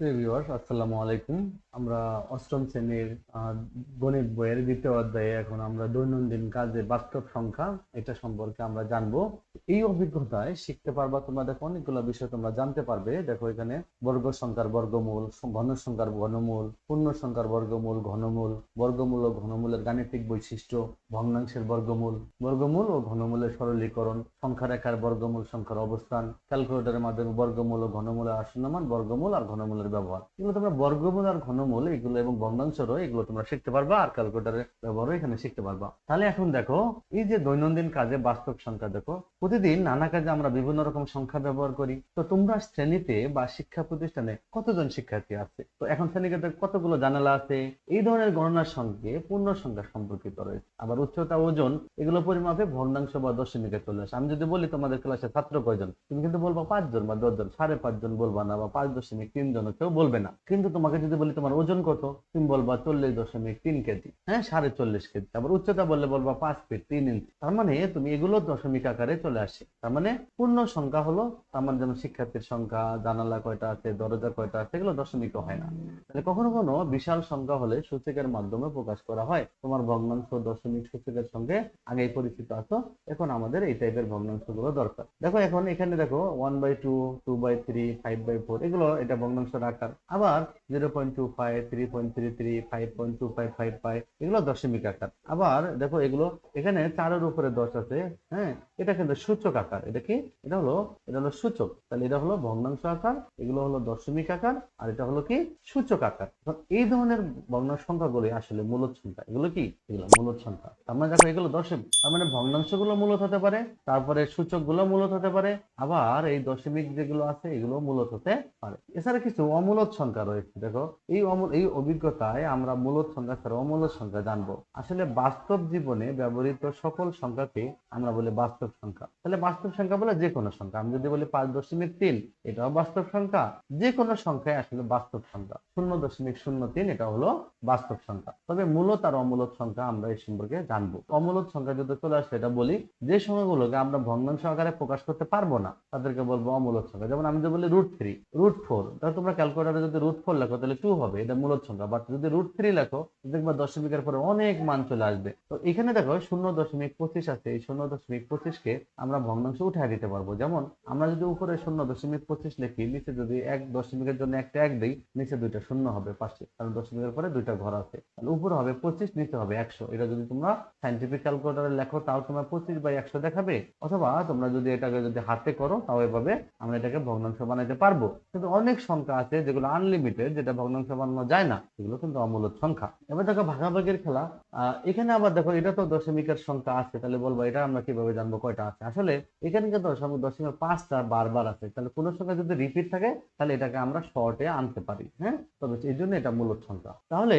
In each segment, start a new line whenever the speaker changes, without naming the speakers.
আসসালামু আলাইকুম। আমরা অষ্টম শ্রেণির গণিত বইয়ের দ্বিতীয় অধ্যায়ে এখন আমরা দৈনন্দিন কাজে বাস্তব সংখ্যা, এটা সম্পর্কে আমরা জানব। এই অভিজ্ঞতায় শিখতে পারবা তোমরা দেখো, অনেকগুলো বিষয় তোমরা জানতে পারবে। দেখো এখানে বর্গ সংখ্যার বর্গমূল ঘন সংখ্যার ঘনমূল, পূর্ণ সংখ্যার বর্গমূল, ঘনমূল, বর্গমূল ও ঘনমূলের গাণিতিক বৈশিষ্ট্য, ভগ্নাংশের বর্গমূল বর্গমূল ও ঘনমূলের সরলীকরণ সংখ্যা রেখার বর্গমূল, সংখ্যার অবস্থান, ক্যালকুলেটরের মাধ্যমে বর্গমূল ও ঘনমূলের আসন্নমান, বর্গমূল আর ঘনমূলের ব্যবহার এগুলো তোমরা বর্গমূল আর ঘনমূল, এগুলো এবং ভগ্নাংশরও এগুলো তোমরা শিখতে পারবা আর ক্যালকুলেটরের ব্যবহারও এখানে শিখতে পারবা। তাহলে এখন দেখো, এই যে দৈনন্দিন কাজে বাস্তব সংখ্যা দেখো, প্রতিদিন নানা কাজে আমরা বিভিন্ন রকম সংখ্যা ব্যবহার করি। তো তোমরা শ্রেণীতে বা শিক্ষা প্রতিষ্ঠানে কতজন শিক্ষার্থী আছে? তো এখন শ্রেণীতে কতগুলো জানালা আছে? এই ধরনের গণনার সঙ্গে পূর্ণ সংখ্যা সম্পর্কিত রয়েছে। আবার উচ্চতা, ওজন, এগুলো পরিমাপে ভগ্নাংশ বা দশমিকে চলে আসে। আমি যদি বলি তোমাদের ক্লাসে ছাত্র কয়জন? তুমি কিন্তু বলবা পাঁচজন বা দশজন। সাড়ে পাঁচজন বলবা না বা পাঁচ দশমিক তিন জন কেউ বলবে না। কিন্তু তোমাকে যদি বলি তোমার ওজন কত, তুমি বলবা চল্লিশ দশমিক তিন কেজি। হ্যাঁ সাড়ে চল্লিশ কেজি। আবার উচ্চতা বললে বলবা পাঁচ ফিট তিন ইঞ্চি তার মানে তুমি এগুলো দশমিক আকারে চলে আসে। তার মানে পূর্ণ সংখ্যা হলো, তার মানে যেমন শিক্ষার্থীর সংখ্যা, জানালা কয়টা আছে, দরজা কয়টা আছে, এগুলো দশমিক হয় না। তাহলে কখনো কখনো বিশাল সংখ্যা হলে সূচকের মাধ্যমে প্রকাশ করা হয়। তোমার ভগ্নাংশ দশমিক সূচকের সঙ্গে আগে পরিচিত আছো। এখন আমাদের এই টাইপের ভগ্নাংশগুলো দরকার। দেখো এখন এখানে দেখো one by two two by three five by four এগুলো এটা ভগ্নাংশের আকার আবার zero point two five three point three three five point two five five five এগুলো দশমিক আকার। আবার দেখো এগুলো এখানে চারের উপরে দশ আছে হ্যাঁ? এটা কিন্তু সূচক আকার। এটা কি? এটা হলো এটা হলো সূচক। তাহলে এটা হলো ভগ্নাংশ আকার, এগুলো হলো দশমিক আকার, আর এটা হলো কি? সূচক আকার। এই ধরনের ভগ্নাংশ সংখ্যাগুলো আসলে মূলত সংখ্যা। এগুলো কি? এগুলো মূলত সংখ্যা। তার মানে দেখো এগুলো দশমিক। তার মানে ভগ্নাংশগুলো মূলত হতে পারে, তারপরে সূচকগুলো মূলত হতে পারে, আবার এই দশমিক যেগুলো আছে এগুলো মূলত হতে পারে। এছাড়া কিছু অমূলত সংখ্যা রয়েছে, দেখো। এই অমূল, এই অভিজ্ঞতায় আমরা মূলত সংখ্যা ছাড়া অমূলত সংখ্যা জানব। আসলে বাস্তব জীবনে ব্যবহৃত সকল সংখ্যাকে আমরা বলি বাস্তব সংখ্যা। তাহলে বাস্তব সংখ্যা বলে যে কোনো সংখ্যা। আমি যদি বলি পাঁচ দশমিক তিন, এটাও বাস্তব সংখ্যা। যে কোনো সংখ্যায় আসলে বাস্তব সংখ্যা। শূন্য দশমিক শূন্য তিন, এটা হলো বাস্তব সংখ্যা। তবে মূলত আর অমূলত সংখ্যা আমরা এই সম্পর্কে জানব। অমূলত সংখ্যা যদি চলে আসে, এটা বলি যে সংখ্যাগুলোকে আমরা ভগ্নাংশ আকারে প্রকাশ করতে পারব না, তাদেরকে বলব অমূলত সংখ্যা। যেমন আমি যদি বলি রুট থ্রি রুট ফোর তাহলে ক্যালকুলেটারে যদি রুট ফোর লেখো, তাহলে টু হবে, এটা মূলত সংখ্যা। বাট যদি রুট থ্রি লেখো, দেখবা দশমিকের পরে অনেক মান চলে আসবে। তো এখানে দেখো, শূন্য দশমিক পঁচিশ আছে, এই শূন্য দশমিক পঁচিশকে আমরা ভগ্নাংশ উঠায় দিতে পারব। যেমন, আমরা যদি উপরে শূন্য দশমিক পঁচিশ লিখি, নিচে যদি এক, দশমিকের জন্য একটা এক দিই, নিচে দুইটা শূন্য হবে পাশে, কারণ দশমিকের পরে দুইটা ঘর আছে। তাহলে উপরে হবে পঁচিশ, নিচে হবে একশো। এটা যদি তোমরা সাইন্টিফিক ক্যালকুলেটারে লেখো তাও তোমরা পঁচিশ বাই একশো দেখাবে, অথবা তোমরা যদি এটাকে যদি হাতে করো, তাও এভাবে আমরা এটাকে ভগ্নাংশ বানাইতে পারব। কিন্তু অনেক সংখ্যা আছে যেগুলো আনলিমিটেড যেটা ভগ্নাংশ বানানো যায় না এগুলো কিন্তু অমূলত সংখ্যা। এবার দেখো ভাগাভাগির খেলা এখানে আবার দেখো, এটা তো দশমিকের সংখ্যা আছে, তাহলে বলব এটা আমরা কীভাবে জানব কয়টা আছে? আসলে এখানে কিন্তু দশমিক পাঁচটা বারবার আছে, তাহলে কোনো সংখ্যা যদি রিপিট থাকে, তাহলে এটাকে আমরা শর্টে আনতে পারি হ্যাঁ? তবে এই জন্য এটা মূলত সংখ্যা। তাহলে,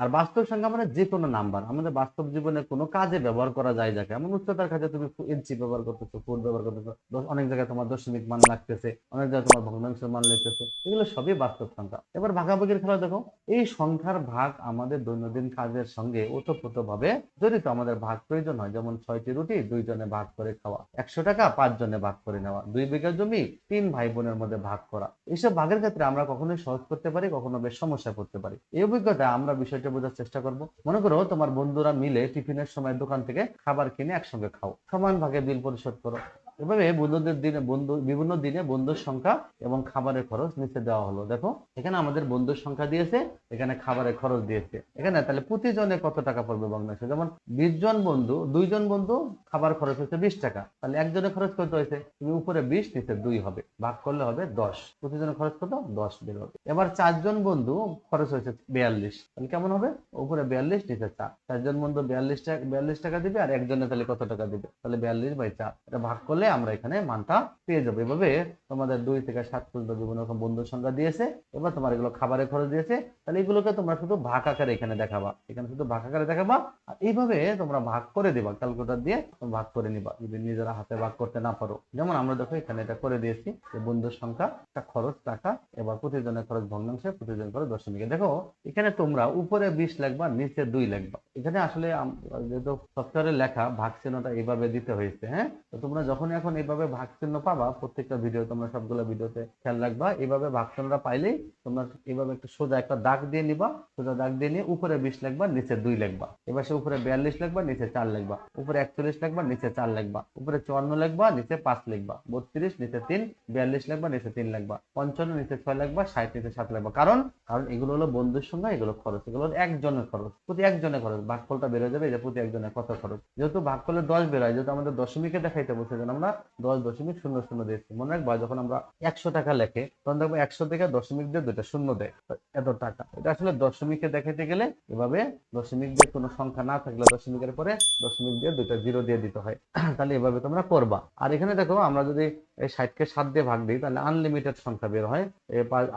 আর বাস্তব সংখ্যা মানে যে কোনো নাম্বার আমাদের বাস্তব জীবনে কোনো কাজে ব্যবহার করা যায় যাকে, এমন উচ্চতার কাজে তুমি ইঞ্চি ব্যবহার করতেছো ফুট ব্যবহার করতেছো অনেক জায়গায় তোমার দশমিক মান লাগতেছে, অনেক জায়গায় তোমার ভগ্নাংশের মান লাগতেছে, এগুলো সবই বাস্তব সংখ্যা। এবার ভাগাভাগির খেলা দেখো, এই সংখ্যার ভাগ আমাদের দৈনন্দিন কাজের সঙ্গে ওতপ্রোত ভাবে জড়িত। আমাদের ভাগ প্রয়োজন হয়, যেমন ছয়টি রুটি দুইজনে ভাগ করে খাওয়া। একশো টাকা পাঁচ জনে ভাগ করে নেওয়া। দুই বিঘা জমি, তিন ভাই বোনের মধ্যে ভাগ করা। এইসব ভাগের ক্ষেত্রে আমরা কখনোই সহজ করতে পারি, কখনো বেশ সমস্যা পড়তে পারি। এই অভিজ্ঞতা আমরা বিষয়টা বোঝার চেষ্টা করব। মনে করো, তোমার বন্ধুরা মিলে টিফিনের সময় দোকান থেকে খাবার কিনে একসঙ্গে খাও। সমান ভাগে বিল পরিশোধ করো। এভাবে বন্ধুদের দিনে বন্ধু, বিভিন্ন দিনে বন্ধুর সংখ্যা এবং খাবারের খরচ নিচে দেওয়া হলো। দেখো, এখানে আমাদের বন্ধুর সংখ্যা দিয়েছে, এখানে খাবারের খরচ দিয়েছে। এখানে তাহলে প্রতিজনে কত টাকা পড়বে ভগ্নাংশ যেমন বিশ জন বন্ধু দুইজন বন্ধু, খাবার খরচ হচ্ছে বিশ টাকা। তাহলে একজনের খরচ কত হয়েছে? তুমি উপরে বিশ, নিচে দুই হবে। ভাগ করলে হবে দশ। প্রতিজনের খরচ কত? দশ বের হবে। এবার চারজন বন্ধু, খরচ হয়েছে বিয়াল্লিশ। তাহলে কেমন হবে? উপরে বিয়াল্লিশ, নিচে চার। চারজন বন্ধু বিয়াল্লিশ টাকা বিয়াল্লিশ টাকা দিবে, আর একজনে তাহলে কত টাকা দিবে? তাহলে বিয়াল্লিশ বাই চার। এটা ভাগ করলে আমরা এখানে মানটা পেয়ে যাব। এভাবে তোমাদের দুই থেকে সাত পর্যন্ত বিভিন্ন রকম বন্ধুর সংখ্যা দিয়েছে, এবার তোমার এগুলো খাবারের খরচ দিয়েছে। তাহলে এগুলোকে তোমরা শুধু ভাগ আকারে এখানে দেখাবা। এখানে শুধু ভাগ আকারে দেখাবা আর এইভাবে তোমরা ভাগ করে দিবা ক্যালকুলেটর দিয়ে ভাগ করে নিবা। যদি নিজেরা হাতে ভাগ করতে না পারো। যেমন আমরা দেখো এখানে এটা করে দিয়েছি যে বন্ধুর সংখ্যা, একটা খরচ টাকা এবার প্রতিজনের খরচ ভগ্নাংশে প্রতিজন করে দশমিকে। দেখো, এখানে তোমরা উপরে বিশ লিখবা নিচে দুই লিখবা এখানে আসলে যেহেতু সফটওয়্যারে লেখা ভাগ চিহ্নটা এইভাবে দিতে হয়েছে হ্যাঁ? তো তোমরা যখনই এখন এইভাবে ভাগ চিহ্ন পাবা, প্রত্যেকটা ভিডিও তোমরা সবগুলো ভিডিওতে খেয়াল রাখবা। এইভাবে ভাগ চিহ্নটা পাইলেই তোমরা এইভাবে একটা সোজা একটা দাগ দিয়ে নিবা, সোজা দাগ দিয়ে নিয়ে উপরে বিশ লিখবা, নিচে দুই লিখবা। এবার সে উপরে বিয়াল্লিশ লিখবা, নিচে চার লিখবা। উপরে একচল্লিশ লিখবা, নিচে চার লিখবা। উপরে চুয়ান্ন লিখবা, নিচে পাঁচ লিখবা। বত্রিশ, নিচে তিন, বিয়াল্লিশ লিখবা, নিচে তিন লিখবা। পঞ্চান্ন, নিচে ছয় লিখবা, ষাট, নিচে সাত লিখবা। কারণ কারণ এগুলো হলো বন্ধুর সঙ্গে এগুলো খরচ। এগুলো একজনের খরচ। প্রতি একজনের খরচ। ভাগফলটা বেরো যাবে যে প্রতি একজনের কত খরচ। যেহেতু ভাগ ভাগফলে দশ বেরোয় যেহেতু আমাদের দশমিকে দেখাইতে বলছে যেন আমরা দশ দশমিক শূন্য শূন্য দিয়েছি। মনে রাখবা, যখন আমরা একশো টাকা লেখে, তখন দেখব একশো থেকে দশমিক দিয়ে দুইটা শূন্য দেয়। এত টাকা। এটা আসলে দশমিকে দেখাইতে গেলে এভাবে দশমিক দিয়ে কোনো সংখ্যা না থাকলে দশমিকের পরে দশমিক দিয়ে দুইটা জিরো দিয়ে দিতে হয়। তাহলে এভাবে তোমরা করবা। আর এখানে দেখো, আমরা যদি এই ষাটকে সাত দিয়ে ভাগ দিই, তাহলে আনলিমিটেড সংখ্যা বের হয়।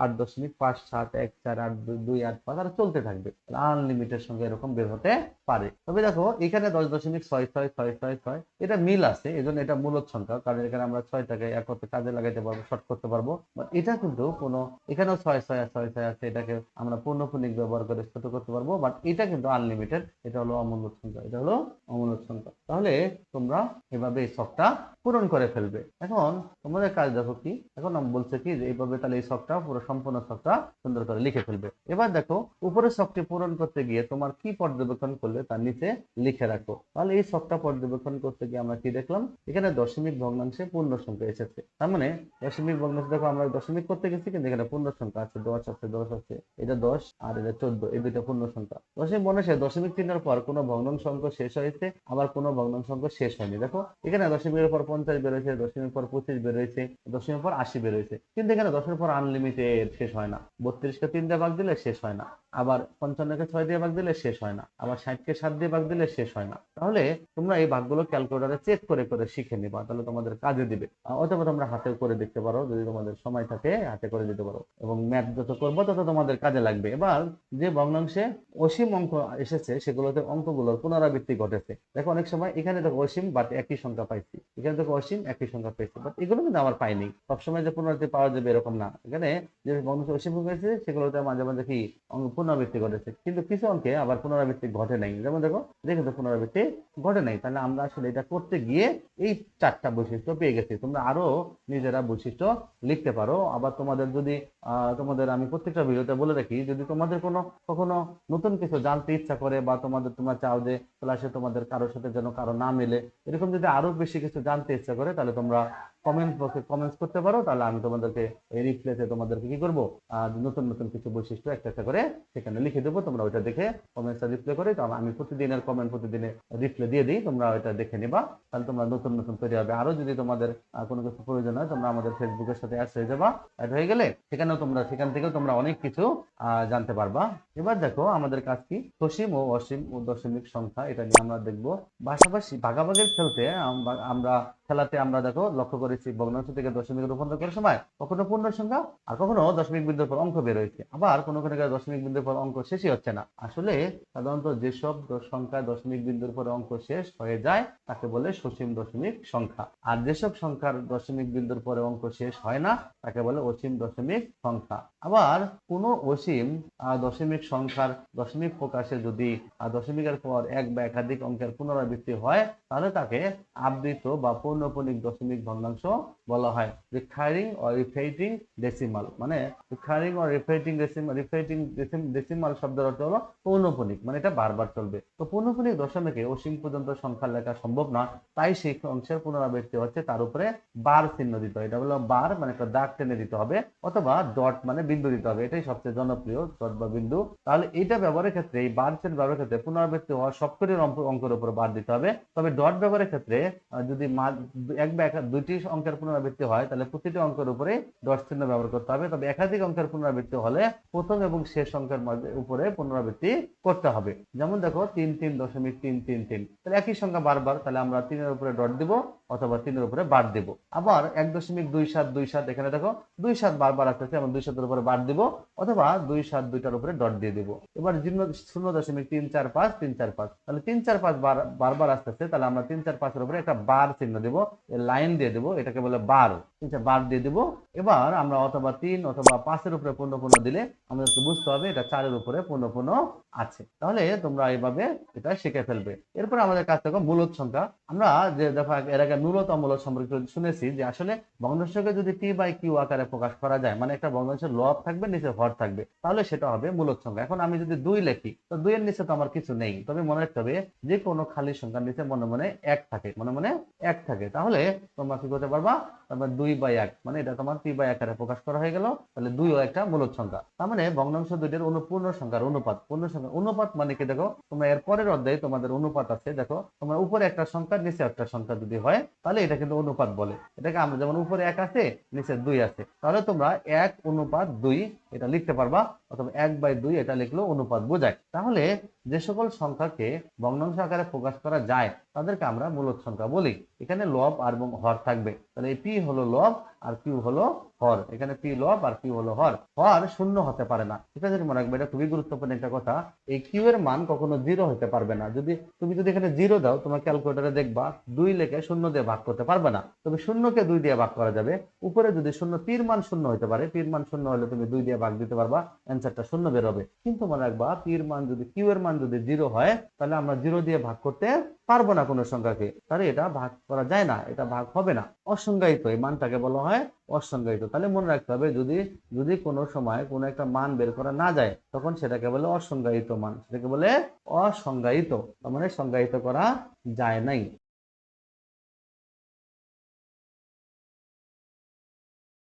আট দশমিক পাঁচ, সাত, এক, চার, আট দুই, আট, পাঁচ, আর চলতে থাকবে। আনলিমিটেড সংখ্যা এরকম বের হতে পারে। তবে দেখো, এখানে দশ দশমিক ছয় ছয় ছয় ছয় ছয়, এটা মিল আছে এই জন্য এটা মূলত সংখ্যা, কারণ এখানে আমরা ছয়টাকে একত্রে কাজে লাগাইতে পারব শর্ট করতে পারব। বাট এটা কিন্তু কোনো, এখানেও ছয় ছয় ছয় ছয় আছে, এটাকে আমরা পূর্ণপূর্ণিক ব্যবহার করে ছোট করতে পারব বাট এটা কিন্তু আনলিমিটেড এটা হলো অমূল্য সংখ্যা, এটা হলো অমূল্য সংখ্যা। তাহলে তোমরা এভাবে এই শখটা পূরণ করে ফেলবে। এখন তোমাদের কাজ দেখো কি? এখন আমি বলছে কি যে এইভাবে তাহলে এই শখটা পুরো সম্পূর্ণ শখটা সুন্দর করে লিখে ফেলবে। এবার দেখো উপরে শখটি পূরণ করতে গিয়ে তোমার কি পর্যবেক্ষণ করলে তার নিচে লিখে রাখো। তাহলে এই শখটা পর্যবেক্ষণ করতে গিয়ে আমরা কি দেখলাম? এখানে দশমিক ভগ্নাংশে পূর্ণ সংখ্যা এসেছে। তার মানে দশমিক ভগ্নাংশ দেখো আমরা দশমিক করতে গেছি কিন্তু এখানে পূর্ণ সংখ্যা আছে, দশ আছে দশ আছে। এটা দশ আর এটা চোদ্দ, এই দুইটা পূর্ণ সংখ্যা দশমিক ভগ্নাংশে দশমিক চিহ্নের পর কোনো ভগ্নাংশ অঙ্ক শেষ হয়েছে, আবার কোনো ভগ্নাংশ অঙ্ক শেষ হয়নি। দেখো, এখানে দশমিকের পর পঞ্চাশ বেরোয়েছে দশমিকের পর পঁচিশ বেরোয়েছে দশমিকের পর আশি বেরোয়েছে। কিন্তু এখানে দশের পর আনলিমিটেড শেষ হয় না। বত্রিশকে তিন দিয়ে ভাগ দিলে শেষ হয় না। আবার পঞ্চান্নকে ছয় দিয়ে ভাগ দিলে শেষ হয় না। আবার ষাটকে সাত দিয়ে ভাগ দিলে শেষ হয় না। তাহলে তোমরা এই ভাগগুলো ক্যালকুলেটারে চেক করে করে শিখে নিবা। তাহলে তোমাদের কাজে দিবে। অথবা তোমরা হাতে করে দেখতে পারো। যদি তোমাদের সময় থাকে, হাতে করে দিতে পারো। এবং ম্যাথ যত করব, তত তোমাদের কাজে লাগবে। এবার যে ভগ্নাংশে অসীম অঙ্ক এসেছে, সেগুলোতে অঙ্কগুলোর পুনরাবৃত্তি ঘটেছে। দেখো, অনেক সময় এখানে দেখো অসীম বাট একই সংখ্যা পাইছি। এখানে দেখো অসীম, একই সংখ্যা পাইছি বাট এগুলো কিন্তু আমার পাইনি। সবসময় যে পুনরাবৃত্তি পাওয়া যাবে এরকম না। এখানে যে ভগ্নাংশ অসীম হয়েছে, সেগুলোতে মাঝে মাঝে কি পুনরাবৃত্তি ঘটেছে। কিন্তু কিছু অঙ্কে আবার পুনরাবৃত্তি ঘটে নাই। যেমন দেখো, দেখে তো পুনরাবৃত্তি ঘটে নাই। তাহলে আমরা আসলে এটা করতে গিয়ে এই চারটা বৈশিষ্ট্য পেয়ে গেছি। তোমরা আরও নিজেরা বৈশিষ্ট্য লিখতে পারো। আবার তোমাদের যদি তোমাদের আমি প্রত্যেকটা ভিডিওতে বলে রাখি, যদি তোমাদের কোনো, কখনো নতুন কিছু জানতে ইচ্ছা করে বা তোমাদের তোমরা চাও যে ক্লাসে তোমাদের কারোর সাথে যেন কারও না মেলে, এরকম যদি আরও বেশি কিছু জানতে ইচ্ছা করে, তাহলে তোমরা কমেন্ট বক্সে কমেন্টস করতে পারো, তাহলে আমি তোমাদেরকে এই রিপ্লেতে তোমাদেরকে কি করব? নতুন নতুন কিছু বৈশিষ্ট্য একটা একটা করে সেখানে লিখে দেবো, তোমরা ওইটা দেখে কমেন্টসটা রিপ্লে করে তো আমি প্রতিদিনের কমেন্ট প্রতিদিনে রিপ্লে দিয়ে দিই, তোমরা ওইটা দেখে নিবা। তাহলে তোমরা নতুন নতুন তৈরি হবে। আরও যদি তোমাদের কোনো কিছু প্রয়োজন হয়, তোমরা আমাদের ফেসবুকের সাথে অ্যাড হয়ে যাবা। অ্যাড হয়ে গেলে সেখানেও তোমরা, সেখান থেকেও তোমরা অনেক কিছু জানতে পারবা। এবার দেখো, আমাদের কাজ কি? সসীম ও অসীম ও দশমিক সংখ্যা, এটা নিয়ে আমরা দেখব। পাশাপাশি ভাগাভাগির খেলতে আমরা খেলাতে আমরা দেখো লক্ষ্য করেছি ভগ্নাংশ থেকে দশমিকে রূপান্তর করার সময় কখনো পূর্ণ সংখ্যা আর কখনো দশমিক বিন্দুর পর অঙ্ক বের হয়েছে। আবার কোনো কোনো দশমিক বিন্দুর পর অঙ্ক শেষই হচ্ছে না। আসলে সাধারণত যেসব সংখ্যা দশমিক বিন্দুর পরে অঙ্ক শেষ হয়ে যায়, তাকে বলে সসীম দশমিক সংখ্যা। আর যেসব সংখ্যার দশমিক বিন্দুর পরে অঙ্ক শেষ হয় না, তাকে বলে অসীম দশমিক সংখ্যা। আবার কোনো অসীম দশমিক সংখ্যার দশমিক প্রকাশে যদি দশমিকের পর এক বা একাধিক অঙ্কের পুনরাবৃত্তি হয়, তাহলে তাকে আবৃত বা পৌনপণিক দশমিক ভগ্নাংশ বলা হয়। রিকারিং অর রিফেটিং ডেসিমাল মানে recurring or repeating decimal repeating decimal শব্দের অর্থ হলো পৌনপণিক মানে এটা বারবার চলবে। তো পৌনপণিক দশমিকে অসীম পর্যন্ত সংখ্যা লেখা সম্ভব না, তাই সেই অংশের পুনরাবৃত্তি হচ্ছে তার উপরে বার চিহ্ন দিতে হয়। এটা হলো বার মানে একটা দাগ টেনে দিতে হবে, অথবা ডট মানে বিন্দু দিতে হবে। এটাই সবচেয়ে জনপ্রিয়, ডট বা বিন্দু। তাহলে এটা ব্যবহারের ক্ষেত্রে, এই বার চিহ্ন ব্যবহারের ক্ষেত্রে পুনরাবৃত্তি হওয়া সবকটি অঙ্ক- অঙ্কের উপর বার দিতে হবে। তবে ডট ব্যবহারের ক্ষেত্রে যদি এক বা একা- দুইটি অঙ্কের পুনরাবৃত্তি হয়, তাহলে প্রতিটি অঙ্কের উপরে ডট চিহ্ন ব্যবহার করতে হবে। তবে একাধিক অঙ্কের পুনরাবৃত্তি হলে প্রথম এবং শেষ অঙ্কের উপরে পুনরাবৃত্তি করতে হবে। যেমন দেখো, তিন তিন, দশমিক তিন তিন তিন। তাহলে একই সংখ্যা বারবার, তাহলে আমরা তিনের উপরে ডট দিব অথবা তিনের উপরে বার দিব। আবার এক দশমিক দুই সাত দুই সাত, এখানে দেখো, দুই সাত বারবার আসতেছে, আমরা দুই সাতের উপরে বার দিব অথবা দুই সাত দুইটার উপরে ডট দিয়ে দিব। এবার শূন্য দশমিক তিন চার পাঁচ, তিন চার পাঁচ। তাহলে তিন চার পাঁচ বার, বারবার আসতেছে, তাহলে আমরা তিন চার পাঁচের উপরে একটা বার চিহ্ন দিব। লাইন দিয়ে দিব, এটাকে বলে বার চার বার দিয়ে দিব। এবার আমরা অথবা তিন অথবা পাঁচের উপরে পূর্ণ পূর্ণ দিলে আমাদেরকে বুঝতে হবে, এটা চারের উপরে পূর্ণ পূর্ণ আছে। তাহলে তোমরা এইভাবে এটা শিখে ফেলবে। এরপর আমাদের কাছ থেকে মূলত সংখ্যা। আমরা যে দেখো, এর আগে মূলত অমূলত সম্পর্কে শুনেছি যে আসলে ভগ্নাংশকে যদি পি বাই কিউ আকারে প্রকাশ করা যায় মানে একটা ভগ্নাংশের লব থাকবে, নিচে ভর থাকবে, তাহলে সেটা হবে মূলত সংখ্যা। এখন আমি যদি দুই লেখি, তো দুইয়ের নিচে তো আমার কিছু নেই। তবে মনে রাখতে হবে যে কোনো খালি সংখ্যার নিচে মনে মনে এক থাকে, মনে মনে এক থাকে। তাহলে তোমরা কি করতে পারবা? তারপর দুই বাই এক মানে এটা তোমার পি বাই আকারে প্রকাশ করা হয়ে গেল, তাহলে দুইও একটা মূলত সংখ্যা। তার মানে ভগ্নাংশ দুইটার অনুপূর্ণ সংখ্যার অনুপাত পূর্ণ সংখ্যা অনুপাত মানে কি দেখো? তোমরা এর পরের অধ্যায়ে তোমাদের অনুপাত আছে, দেখো? তোমার উপরে একটা সংখ্যা নিচে একটা সংখ্যা যদি হয়, তাহলে এটা কিন্তু অনুপাত বলে। এটাকে আমরা যেমন উপরে এক আছে, নিচে দুই আছে, তাহলে তোমরা এক অনুপাত দুই এটা লিখতে পারবা, অথবা এক বাই দুই এটা লিখলেও অনুপাত বোঝায়। তাহলে যে সকল সংখ্যাকে ভগ্নাংশ আকারে প্রকাশ করা যায়, তাদেরকে আমরা মূলত সংখ্যা বলি। এখানে লব আর হর থাকবে। তাহলে পি হলো লব আর কিউ হলো হর। এখানে পি লব আর কিউ হলো হর। হর শূন্য হতে পারে না। ঠিক আছে, মনে রাখবে, এটা খুবই গুরুত্বপূর্ণ একটা কথা। এই কিউ এর মান কখনো জিরো হতে পারবে না। যদি তুমি যদি এখানে জিরো দাও, তোমার ক্যালকুলেটারে দেখবা, দুই লেখে শূন্য দিয়ে ভাগ করতে পারবে না। তবে শূন্যকে দুই দিয়ে ভাগ করা যাবে। উপরে যদি শূন্য পীর মান শূন্য হতে পারে পীর মান শূন্য হলে তুমি দুই দিয়ে ভাগ দিতে পারবা অ্যান্সারটা শূন্য বেরোবে। কিন্তু মনে রাখবা পীর মান যদি কিউ এর মান যদি জিরো হয়, তাহলে আমরা জিরো দিয়ে ভাগ করতে পারব না কোনো সংখ্যাকে। তাহলে এটা ভাগ করা যায় না, এটা ভাগ হবে না। অসংজ্ঞায়িত, এই মানটাকে বলা হয় অসংজ্ঞায়িত। তাহলে মনে রাখতে হবে, যদি যদি কোনো সময় কোনো একটা মান বের করা না যায়, তখন সেটাকে বলে অসংজ্ঞায়িত মান। সেটাকে বলে অসংজ্ঞায়িত। মানে সংজ্ঞায়িত করা যায় নাই।